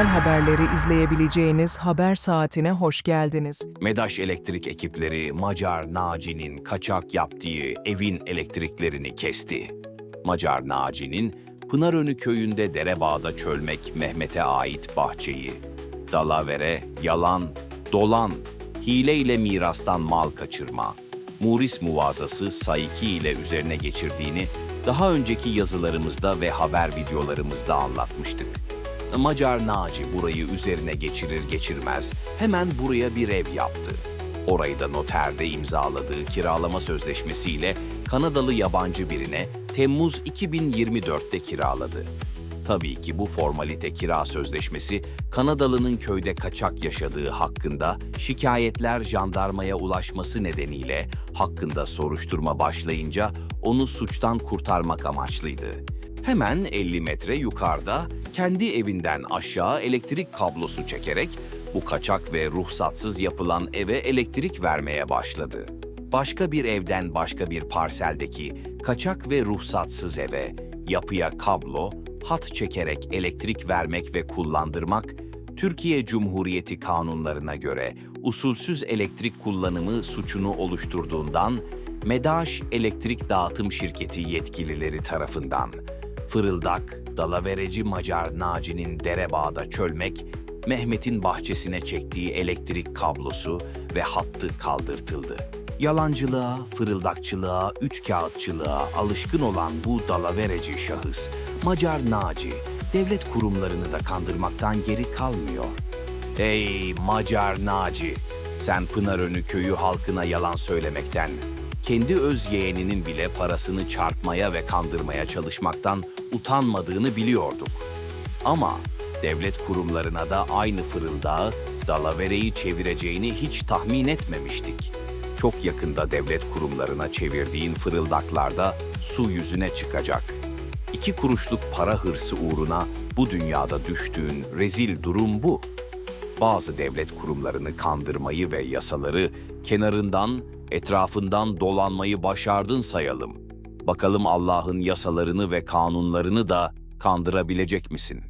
güncel haberleri izleyebileceğiniz haber saatine hoş geldiniz. MEDAŞ elektrik ekipleri Macar Naci'nin kaçak yaptığı evin elektriklerini kesti. Macar Naci'nin Pınarönü köyünde Derebağ'da çölmek Mehmet'e ait bahçeyi, dalavere, yalan, dolan, hileyle mirastan mal kaçırma, Muris muvazası Saiki ile üzerine geçirdiğini daha önceki yazılarımızda ve haber videolarımızda anlatmıştık. Macar Naci burayı üzerine geçirir geçirmez hemen buraya bir ev yaptı. Orayı da noterde imzaladığı kiralama sözleşmesiyle Kanadalı yabancı birine Temmuz 2024'te kiraladı. Tabii ki bu formalite kira sözleşmesi Kanadalı'nın köyde kaçak yaşadığı hakkında şikayetler jandarmaya ulaşması nedeniyle hakkında soruşturma başlayınca onu suçtan kurtarmak amaçlıydı. Hemen 50 metre yukarıda kendi evinden aşağı elektrik kablosu çekerek bu kaçak ve ruhsatsız yapılan eve elektrik vermeye başladı. Başka bir evden başka bir parseldeki kaçak ve ruhsatsız eve yapıya kablo, hat çekerek elektrik vermek ve kullandırmak Türkiye Cumhuriyeti kanunlarına göre usulsüz elektrik kullanımı suçunu oluşturduğundan MEDAŞ Elektrik Dağıtım Şirketi yetkilileri tarafından fırıldak, dalavereci Macar Naci'nin Derebağ'da çölmek, Mehmet'in bahçesine çektiği elektrik kablosu ve hattı kaldırtıldı. Yalancılığa, fırıldakçılığa, üçkağıtçılığa alışkın olan bu dalavereci şahıs, Macar Naci, devlet kurumlarını da kandırmaktan geri kalmıyor. Ey Macar Naci, sen Pınarönü köyü halkına yalan söylemekten, kendi öz yeğeninin bile parasını çarpmaya ve kandırmaya çalışmaktan utanmadığını biliyorduk. Ama devlet kurumlarına da aynı fırıldağı, dalavereyi çevireceğini hiç tahmin etmemiştik. Çok yakında devlet kurumlarına çevirdiğin fırıldaklarda su yüzüne çıkacak. İki kuruşluk para hırsı uğruna bu dünyada düştüğün rezil durum bu bazı devlet kurumlarını kandırmayı ve yasaları kenarından, etrafından dolanmayı başardın sayalım. Bakalım Allah'ın yasalarını ve kanunlarını da kandırabilecek misin?